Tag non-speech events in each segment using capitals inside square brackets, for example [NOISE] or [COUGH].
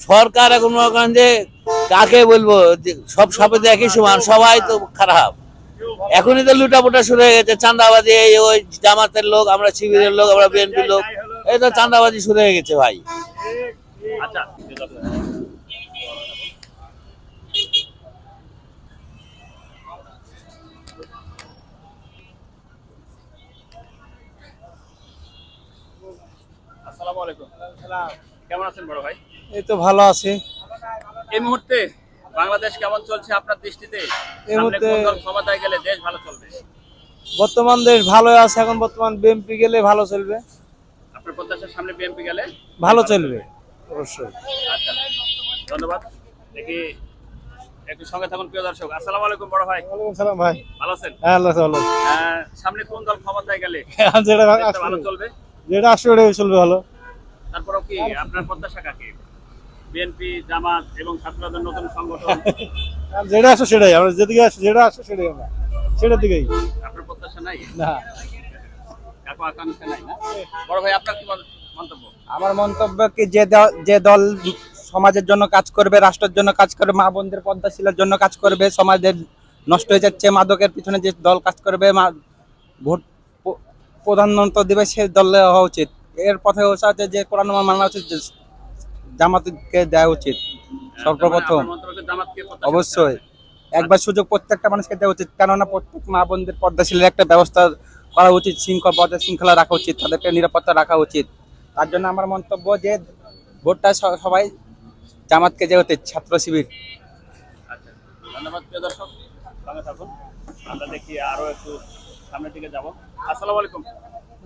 সরকার এখন মনে করেন যে কাকে বলব? সব সাপে তো একই সমান, সবাই তো খারাপ। এখনই তো লুটাপুটা শুরু হয়ে গেছে চান্দাবাজি এই ওই জামাতের লোক, আমরা শিবিরের লোক, আমরা বিএনপির লোক, এই তো চান্দাবাজি শুরু হয়ে গেছে ভাই। আচ্ছা। আসসালামু আলাইকুম। কেমন আছেন বড় ভাই? এই তো ভালো আছি। এই মুহূর্তে বাংলাদেশ কেমন চলছে আপনার দৃষ্টিতে? এই সামনে মুহূর্তে- ক্ষমতায় গেলে দেশ ভালো চলবে? বর্তমান দেশ ভালো আছে এখন বর্তমান বিএমপি গেলে ভালো চলবে। আপনার প্রত্যাশার সামনে বিএনপি গেলে? ভালো চলবে অবশ্যই। আচ্ছা ধন্যবাদ। দেখি একটু সঙ্গে থাকুন প্রিয় দর্শক। আসসালামু আলাইকুম বড় ভাই। ওয়ালাইকুম সালাম ভাই। ভালো আছেন? হ্যাঁ আল্লাহ ভালো। সামনে কোন দল ক্ষমতায় গেলে যেটা দেশটা ভালো চলবে? যেটা আসবে চলবে ভালো। তারপরেও কি আপনার প্রত্যাশা কাকে? বিএনপি জামাত এবং ছাত্রদের নতুন সংগঠন? [LAUGHS] যেটা আসবে সেটাই আমরা যেদিকে আসবে যেটা আসবে সেটাই আমরা। সেটার দিকেই। আপনার প্রত্যাশা নাই? না। কাকু আকাঙ্ক্ষা নাই না? বড় ভাই আপনার কি মন্তব্য? আমার মন্তব্য কি যে যে দল সমাজের জন্য কাজ করবে রাষ্ট্রের জন্য কাজ করবে মা বোনদের পদ্মাশীলের জন্য কাজ করবে সমাজের নষ্ট হয়ে যাচ্ছে মাদকের পিছনে যে দল কাজ করবে মা- ভোট প্রধানমন্ত্র দেবে সে দল হওয়া উচিত। এর পথে হচ্ছে যে কোরআন মানা উচিত জামাতকে দেওয়া উচিত, সর্বপ্রথম। অবশ্যই। একবার সুযোগ প্রত্যেকটা মানুষকে দেওয়া উচিত, কেননা প্রত্যেক মা বোনদের পর্দাশীলের একটা ব্যবস্থা করা উচিত, শৃঙ্খল পর্দা শৃঙ্খলা রাখা উচিত, তাদেরকে নিরাপত্তা রাখা উচিত। তার জন্য আমার মন্তব্য যে, ভোটটা সবাই জামাতকে যে উচিত, ছাত্র শিবির। আচ্ছা ধন্যবাদ দর্শক। সঙ্গে থাকুন। আমরা দেখি আরও একটু সামনের দিকে যাব। আসসালামু আলাইকুম।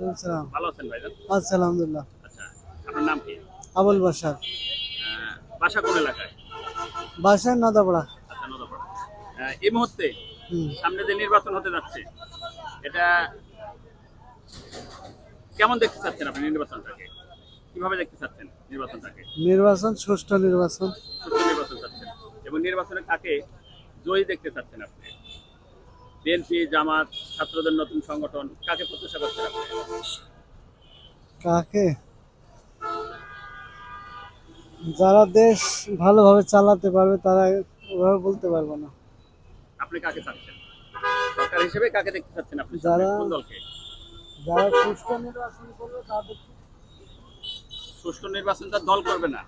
ভালো আছেন ভাইজান আচ্ছা আলহামদুলিল্লাহ। আচ্ছা আপনার নাম কি? আবুল বাসার বাসা কোন এলাকায়? বাসার নদাপড়া। আচ্ছা নদপাড়া। এই মুহূর্তে সামনে যে নির্বাচন হতে যাচ্ছে এটা কেমন দেখতে চাচ্ছেন আপনি নির্বাচনটাকে? কীভাবে দেখতে চাচ্ছেন নির্বাচনটাকে? নির্বাচন সুষ্ঠু নির্বাচন। সুষ্ঠু নির্বাচন চাচ্ছেন। এবং নির্বাচনে কাকে জয়ী দেখতে চাচ্ছেন আপনি? বিএনপি জামাত ছাত্রদের নতুন সংগঠন কাকে প্রত্যাশা করছেন আপনি? কাকে? যারা দেশ ভালোভাবে চালাতে পারবে তারা ওভাবে বলতে পারব না। আপনি কাকে চাচ্ছেন? সরকার হিসেবে কাকে দেখতে চাচ্ছেন আপনি? যারা- কোন দলকে? যারা সুষ্ঠু নির্বাচন করবে তাদের সুষ্ঠু নির্বাচনটা দল করবে না।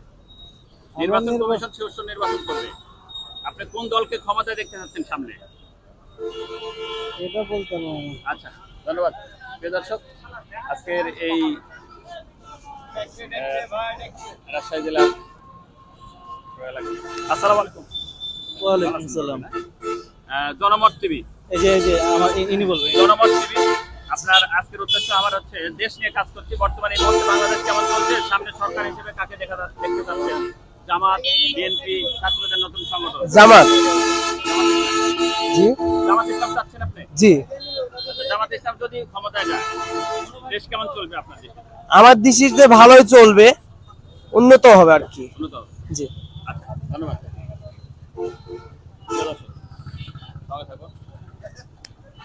নির্বাচন নির্বা- কমিশন সুষ্ঠু নির্বাচন করবে। আপনি কোন দলকে ক্ষমতায় দেখতে চাচ্ছেন সামনে? এটা বলতে পারব আচ্ছা ধন্যবাদ। প্রিয় দর্শক আজকের এই রাজশাহী জেলা আসসালামু আলাইকুম। ওয়ালাইকুম সালাম। জনমত টিভি। এই যে এই যে আমার ইনি বলবেন জনমত টিভি। আপনার আজকের উদ্দেশ্য আমার হচ্ছে দেশ নিয়ে কাজ করছি। বর্তমানে এই মুহূর্তে বাংলাদেশ কেমন চলছে? সামনে সরকার হিসেবে কাকে দেখা দেখতে চাচ্ছেন? জামাত বিএনপি ছাত্রদের নতুন সংগঠন। জামাত। জি। জি। জামাত ইসলাম যদি ক্ষমতায় যায় দেশ কেমন চলবে আপনার দেশে? আমার দৃষ্টিতে ভালোই চলবে উন্নত হবে আর কি। জি। আচ্ছা ধন্যবাদ।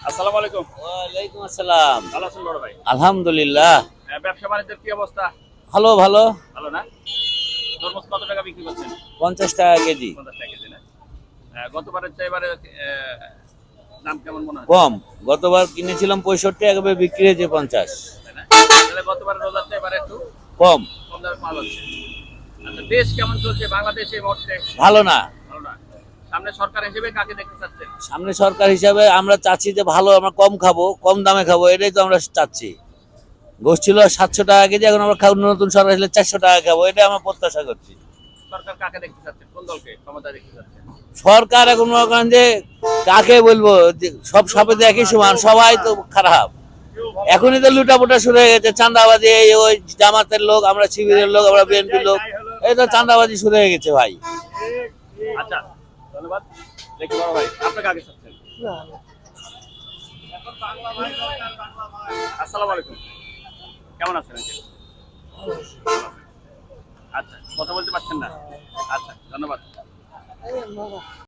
আসসালামু আলাইকুম। ওয়ালাইকুম আসসালাম। ভালো আছেন বড় ভাই? আলহামদুলিল্লাহ। ব্যবসা বাণিজ্যের কি অবস্থা? ভালো ভালো। ভালো না? তরমুজ কত টাকা বিক্রি করছেন? পঞ্চাশ টাকা কেজি। টাকা গতবারের চেয়ে এবারে দাম কেমন মনে হয় কম। গতবার কিনেছিলাম পঁয়ষট্টি একবার বিক্রি হয়েছে পঞ্চাশ। গতবারের রোজার চেয়ে এবারে একটু কম। কম দামে পাওয়া যাচ্ছে। আচ্ছা দেশ কেমন চলছে বাংলাদেশে মুহূর্তে? ভালো না। ভালো না। সামনে সরকার হিসেবে কাকে দেখতে চাচ্ছেন? সামনে সরকার হিসাবে আমরা চাচ্ছি যে ভালো আমরা কম খাব কম দামে খাব এটাই তো আমরা চাচ্ছি। গোস ছিল সাতশো টাকা কেজি এখন আমরা খাব নতুন সরকার হিসেবে চারশো টাকা খাব এটাই আমরা প্রত্যাশা করছি। সরকার কাকে দেখতে চাচ্ছেন কোন দলকে ক্ষমতা দেখতে চাচ্ছেন সরকার এখন মনে করেন যে কাকে বলব? সব সাপে তো একই সমান সবাই তো খারাপ। এখনই তো লুটাপুটা শুরু হয়ে গেছে চান্দাবাজি এই ওই জামাতের লোক আমরা শিবিরের লোক আমরা বিএনপির লোক এই তো চান্দাবাজি শুরু হয়ে গেছে ভাই। আচ্ছা ধন্যবাদ। ভাই আপনি কাকে চাচ্ছেন? আসসালামু আলাইকুম। কেমন আছেন? আচ্ছা কথা বলতে পারছেন না? আচ্ছা ধন্যবাদ।